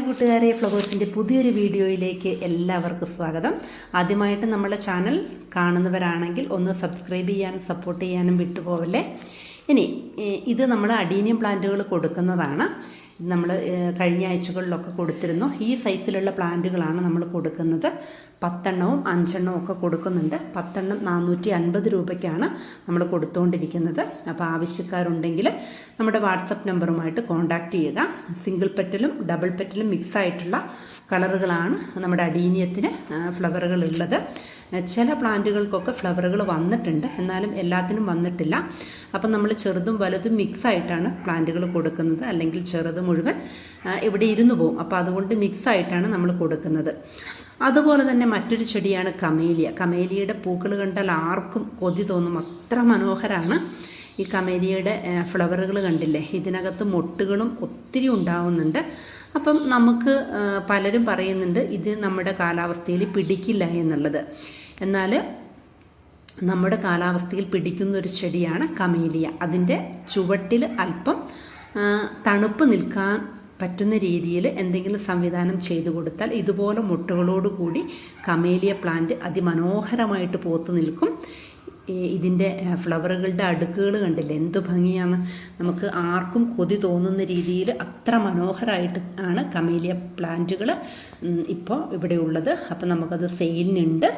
Hi കൂട്ടുകാരെ ഫ്ലവേഴ്സിന്റെ പുതിയൊരു വീഡിയോയിലേക്ക് എല്ലാവർക്കും സ്വാഗതം. ആദ്യമായിട്ട് നമ്മുടെ ചാനൽ കാണുന്നവരാണെങ്കിൽ ഒന്ന് സബ്സ്ക്രൈബ് ചെയ്യാനും സപ്പോർട്ട് ചെയ്യാനും വിട്ടുപോകല്ലേ ഇനി ഇത് നമ്മൾ അഡീനിയം പ്ലാന്റുകൾ കൊടുക്കുന്നതാണ്. നമ്മൾ കഴിഞ്ഞ ആഴ്ചകളിലൊക്കെ കൊടുത്തിരുന്നു. ഈ സൈസിലുള്ള പ്ലാന്റുകളാണ് നമ്മൾ കൊടുക്കുന്നത്. പത്തെണ്ണവും അഞ്ചെണ്ണവും ഒക്കെ കൊടുക്കുന്നുണ്ട്. പത്തെണ്ണം നാനൂറ്റി അൻപത് രൂപയ്ക്കാണ് നമ്മൾ കൊടുത്തുകൊണ്ടിരിക്കുന്നത് അപ്പോൾ ആവശ്യക്കാരുണ്ടെങ്കിൽ നമ്മുടെ വാട്സപ്പ് നമ്പറുമായിട്ട് കോൺടാക്റ്റ് ചെയ്യുക. സിംഗിൾ പെറ്റലും ഡബിൾ പെറ്റലും മിക്സ് ആയിട്ടുള്ള കളറുകളാണ് നമ്മുടെ അടീനിയത്തിന് ഫ്ലവറുകൾ ഉള്ളത് ചില പ്ലാന്റുകൾക്കൊക്കെ ഫ്ലവറുകൾ വന്നിട്ടുണ്ട്. എന്നാലും എല്ലാത്തിനും വന്നിട്ടില്ല. അപ്പം നമ്മൾ ചെറുതും വലുതും മിക്സ് ആയിട്ടാണ് പ്ലാന്റുകൾ കൊടുക്കുന്നത്. അല്ലെങ്കിൽ ചെറുത് മുഴുവൻ ഇവിടെ ഇരുന്ന് പോകും. അപ്പോൾ അതുകൊണ്ട് മിക്സ് ആയിട്ടാണ് നമ്മൾ കൊടുക്കുന്നത്. അതുപോലെ തന്നെ മറ്റൊരു ചെടിയാണ് കമേലിയ. കമേലിയയുടെ പൂക്കൾ കണ്ടാൽ ആർക്കും കൊതി തോന്നും. അത്ര മനോഹരമാണ് ഈ കമേലിയയുടെ ഫ്ലവറുകൾ കണ്ടില്ലേ? ഇതിനകത്ത് മൊട്ടുകളും ഒത്തിരി ഉണ്ടാവുന്നുണ്ട്. അപ്പം നമുക്ക് പലരും പറയുന്നുണ്ട് ഇത് നമ്മുടെ കാലാവസ്ഥയിൽ പിടിക്കില്ല എന്നുള്ളത്. എന്നാൽ നമ്മുടെ കാലാവസ്ഥയിൽ പിടിക്കുന്ന ഒരു ചെടിയാണ് കമേലിയ. അതിന്റെ ചുവട്ടിൽ അല്പം തണുപ്പ് നിൽക്കാൻ പറ്റുന്ന രീതിയിൽ എന്തെങ്കിലും സംവിധാനം ചെയ്തു കൊടുത്താൽ ഇതുപോലെ മുട്ടകളോടുകൂടി കമേലിയ പ്ലാന്റ് അതിമനോഹരമായിട്ട് പോത്തു നിൽക്കും. ഇതിന്റെ ഫ്ലവറുകളുടെ അടുക്കുകൾ കണ്ടില്ല? എന്ത് ഭംഗിയാണ്. നമുക്ക് ആർക്കും കൊതി തോന്നുന്ന രീതിയിൽ അത്ര മനോഹരമായിട്ട് ആണ് കമേലിയ പ്ലാന്റുകൾ ഇപ്പോൾ ഇവിടെ ഉള്ളത്. അപ്പം നമുക്കത് സെയിലിനുണ്ട്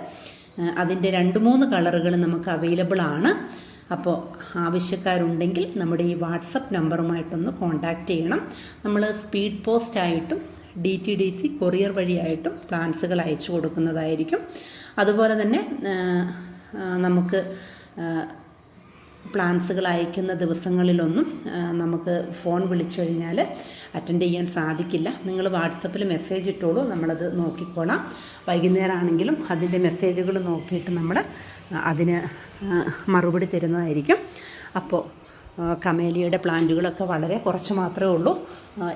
അതിന്റെ രണ്ട് മൂന്ന് കളറുകൾ നമുക്ക് അവൈലബിൾ ആണ്. അപ്പോൾ ആവശ്യക്കാരുണ്ടെങ്കിൽ നമ്മുടെ ഈ വാട്സപ്പ് നമ്പറുമായിട്ടൊന്ന് കോൺടാക്റ്റ് ചെയ്യണം. നമ്മൾ സ്പീഡ് പോസ്റ്റ് ആയിട്ടും D T D C courier വഴിയായിട്ടും പ്ലാൻസുകൾ അയച്ചു കൊടുക്കുന്നതായിരിക്കും. അതുപോലെ തന്നെ നമുക്ക് പ്ലാൻസുകൾ അയക്കുന്ന ദിവസങ്ങളിലൊന്നും നമുക്ക് ഫോൺ വിളിച്ചു കഴിഞ്ഞാൽ അറ്റൻഡ് ചെയ്യാൻ സാധിക്കില്ല. നിങ്ങൾ വാട്സപ്പിൽ മെസ്സേജ് ഇട്ടോളൂ നമ്മളത് നോക്കിക്കോളാം. വൈകുന്നേരം ആണെങ്കിലും അതിന്റെ മെസ്സേജുകൾ നോക്കിയിട്ട് നമ്മൾ അതിന് മറുപടി തരുന്നതായിരിക്കും. അപ്പോൾ കമേലിയുടെ പ്ലാന്റുകളൊക്കെ വളരെ കുറച്ച് മാത്രമേ ഉള്ളൂ.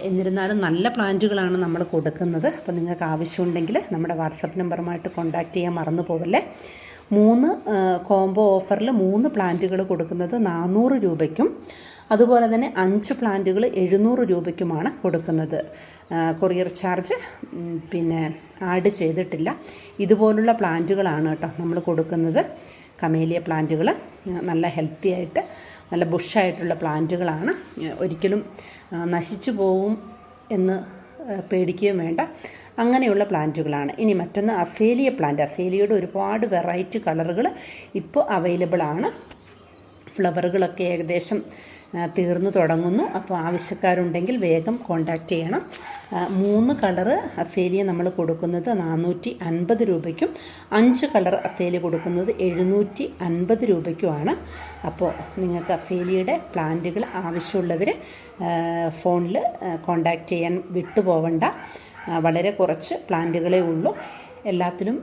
എന്നിരുന്നാലും നല്ല പ്ലാന്റുകളാണ് നമ്മൾ കൊടുക്കുന്നത്. അപ്പോൾ നിങ്ങൾക്ക് ആവശ്യമുണ്ടെങ്കിൽ നമ്മുടെ വാട്സപ്പ് നമ്പറുമായിട്ട് കോൺടാക്റ്റ് ചെയ്യാൻ മറന്നു പോകല്ലേ മൂന്ന് കോംബോ ഓഫറിൽ മൂന്ന് പ്ലാന്റുകൾ കൊടുക്കുന്നത് നാനൂറ് രൂപയ്ക്കും അതുപോലെ തന്നെ അഞ്ച് പ്ലാന്റുകൾ എഴുന്നൂറ് രൂപയ്ക്കുമാണ് കൊടുക്കുന്നത്. കൊറിയർ ചാർജ് പിന്നെ ആഡ് ചെയ്തിട്ടില്ല. ഇതുപോലുള്ള പ്ലാന്റുകളാണ് കേട്ടോ നമ്മൾ കൊടുക്കുന്നത്. കമേലിയ പ്ലാന്റുകൾ നല്ല ഹെൽത്തി ആയിട്ട് നല്ല ബുഷായിട്ടുള്ള പ്ലാന്റുകളാണ്. ഒരിക്കലും നശിച്ചു പോവും എന്ന് പേടിക്കുകയും വേണ്ട. അങ്ങനെയുള്ള പ്ലാന്റുകളാണ്. ഇനി മറ്റൊന്ന് അസേലിയ പ്ലാന്റ്. അസേലിയയുടെ ഒരുപാട് വെറൈറ്റി കളറുകൾ ഇപ്പോൾ അവൈലബിൾ ആണ്. ഫ്ലവറുകളൊക്കെ ഏകദേശം തീർന്നു തുടങ്ങുന്നു. അപ്പോൾ ആവശ്യക്കാരുണ്ടെങ്കിൽ വേഗം കോണ്ടാക്റ്റ് ചെയ്യണം. മൂന്ന് കളർ അസേലിയ നമ്മൾ കൊടുക്കുന്നത് നാനൂറ്റി അൻപത് രൂപയ്ക്കും അഞ്ച് കളർ അസേലിയ കൊടുക്കുന്നത് എഴുന്നൂറ്റി അൻപത് രൂപയ്ക്കുമാണ്. അപ്പോൾ നിങ്ങൾക്ക് അസേലിയയുടെ പ്ലാന്റുകൾ ആവശ്യമുള്ളവർ ഫോണിൽ കോണ്ടാക്റ്റ് ചെയ്യാൻ വിട്ടുപോകണ്ട വളരെ കുറച്ച് പ്ലാന്റുകളേ ഉള്ളൂ. എല്ലാത്തിലും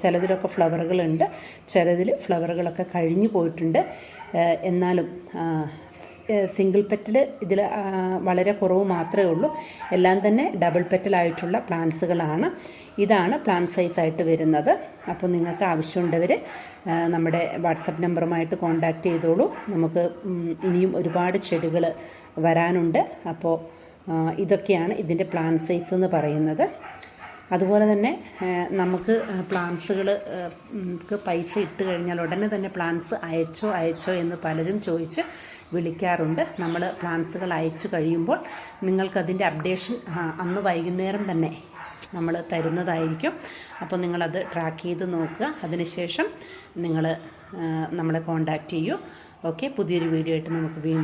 ചിലതിലൊക്കെ ഫ്ലവറുകളുണ്ട്. ചിലതിൽ ഫ്ലവറുകളൊക്കെ കഴിഞ്ഞു പോയിട്ടുണ്ട്. എന്നാലും സിംഗിൾ പെറ്റൽ ഇതിൽ വളരെ കുറവ് മാത്രമേ ഉള്ളൂ. എല്ലാം തന്നെ ഡബിൾ പെറ്റലായിട്ടുള്ള പ്ലാന്റ്സുകളാണ്. ഇതാണ് പ്ലാൻ സൈസായിട്ട് വരുന്നത്. അപ്പോൾ നിങ്ങൾക്ക് ആവശ്യമുണ്ടവർ നമ്മുടെ വാട്സപ്പ് നമ്പറുമായിട്ട് കോൺടാക്റ്റ് ചെയ്തോളൂ. നമുക്ക് ഇനിയും ഒരുപാട് ചെടികൾ വരാനുണ്ട്. അപ്പോൾ ഇതൊക്കെയാണ് ഇതിന്റെ പ്ലാൻ സൈസ് എന്ന് പറയുന്നത്. അതുപോലെ തന്നെ നമുക്ക് പ്ലാൻസുകൾ പൈസ ഇട്ട് കഴിഞ്ഞാൽ ഉടനെ തന്നെ പ്ലാൻസ് അയച്ചോ അയച്ചോ എന്ന് പലരും ചോദിച്ച് വിളിക്കാറുണ്ട്. നമ്മൾ പ്ലാൻസുകൾ അയച്ചു കഴിയുമ്പോൾ നിങ്ങൾക്കതിന്റെ അപ്ഡേഷൻ അന്ന് വൈകുന്നേരം തന്നെ നമ്മൾ തരുന്നതായിരിക്കും. അപ്പോൾ നിങ്ങളത് ട്രാക്ക് ചെയ്ത് നോക്കുക. അതിനുശേഷം നിങ്ങൾ നമ്മളെ കോണ്ടാക്റ്റ് ചെയ്യൂ. ഓക്കെ പുതിയൊരു വീഡിയോ ആയിട്ട് നമുക്ക് വീണ്ടും